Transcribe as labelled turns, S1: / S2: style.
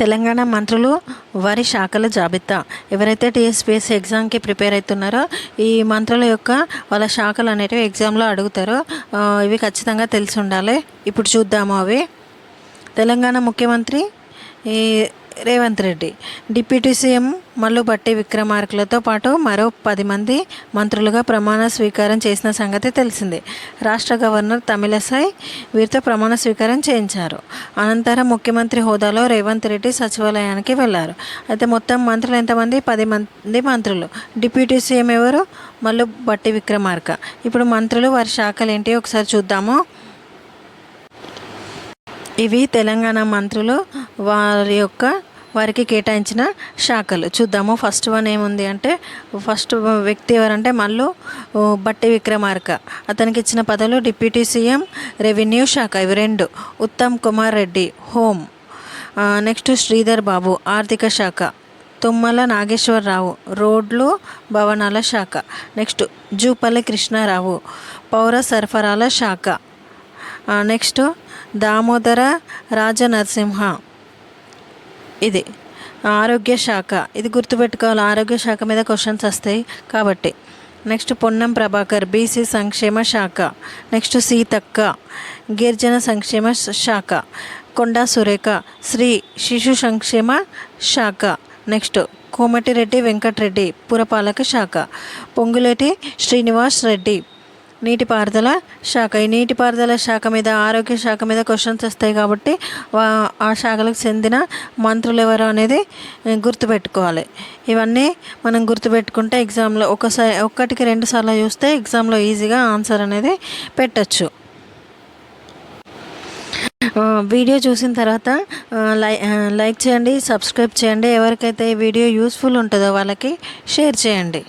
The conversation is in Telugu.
S1: తెలంగాణ మంత్రులు వారి శాఖల జాబితా. ఎవరైతే టీఎస్పీఎస్సీ ఎగ్జామ్కి ప్రిపేర్ అవుతున్నారో ఈ మంత్రుల యొక్క వాళ్ళ శాఖలు అనేటివి ఎగ్జామ్లో అడుగుతారో. ఇవి ఖచ్చితంగా తెలిసి ఉండాలి. ఇప్పుడు చూద్దాము అవి. తెలంగాణ ముఖ్యమంత్రి ఈ రేవంత్ రెడ్డి. డిప్యూటీ సీఎం మల్లుబట్టి విక్రమార్కులతో పాటు మరో పది మంది మంత్రులుగా ప్రమాణ స్వీకారం చేసిన సంగతి తెలిసిందే. రాష్ట్ర గవర్నర్ తమిళసై వీరితో ప్రమాణ స్వీకారం చేయించారు. అనంతరం ముఖ్యమంత్రి హోదాలో రేవంత్ రెడ్డి సచివాలయానికి వెళ్ళారు అయితే మొత్తం మంత్రులు ఎంతమంది? పది మంది మంత్రులు. డిప్యూటీ సీఎం ఎవరు? మల్లు బట్టి విక్రమార్క. ఇప్పుడు మంత్రులు వారి శాఖలు ఏంటి ఒకసారి చూద్దాము. ఇవి తెలంగాణ మంత్రులు వారి యొక్క వారికి కేటాయించిన శాఖలు. చూద్దాము. ఫస్ట్ వన్ ఏముంది అంటే ఫస్ట్ వ్యక్తి ఎవరంటే మల్లు బట్టి విక్రమార్క. అతనికి ఇచ్చిన పదవులు డిప్యూటీ సీఎం రెవెన్యూ శాఖ. ఇవి రెండు. ఉత్తమ్ కుమార్ రెడ్డి హోమ్. నెక్స్ట్ శ్రీధర్ బాబు ఆర్థిక శాఖ. తుమ్మల నాగేశ్వరరావు రోడ్లు భవనాల శాఖ. నెక్స్ట్ జూపల్లి కృష్ణారావు పౌర సరఫరాల శాఖ. నెక్స్ట్ దామోదర రాజనరసింహ. ఇది. ఆరోగ్య శాఖ. ఇది గుర్తుపెట్టుకోవాలి. ఆరోగ్య శాఖ మీద క్వశ్చన్స్ వస్తాయి కాబట్టి. నెక్స్ట్ పొన్నం ప్రభాకర్ బీసీ సంక్షేమ శాఖ. నెక్స్ట్ సీతక్క గిరిజన సంక్షేమ శాఖ. కొండా సురేఖ శ్రీ శిశు సంక్షేమ శాఖ. నెక్స్ట్ కోమటిరెడ్డి వెంకటరెడ్డి పురపాలక శాఖ. పొంగులేటి శ్రీనివాస్ రెడ్డి నీటిపారుదల శాఖ. ఈ నీటిపారుదల శాఖ మీద ఆరోగ్య శాఖ మీద క్వశ్చన్స్ వస్తాయి కాబట్టి వా- ఆ శాఖలకు చెందిన మంత్రులు ఎవరు అనేది గుర్తుపెట్టుకోవాలి. ఇవన్నీ మనం గుర్తుపెట్టుకుంటే ఎగ్జామ్లో ఒకసారి ఒక్కటికి రెండు సార్లు చూస్తే ఎగ్జామ్లో ఈజీగా ఆన్సర్ అనేది పెట్టచ్చు. వీడియో చూసిన తర్వాత లై లైక్ చేయండి సబ్స్క్రైబ్ చేయండి. ఎవరికైతే ఈ వీడియో యూస్ఫుల్ ఉంటుందో వాళ్ళకి షేర్ చేయండి.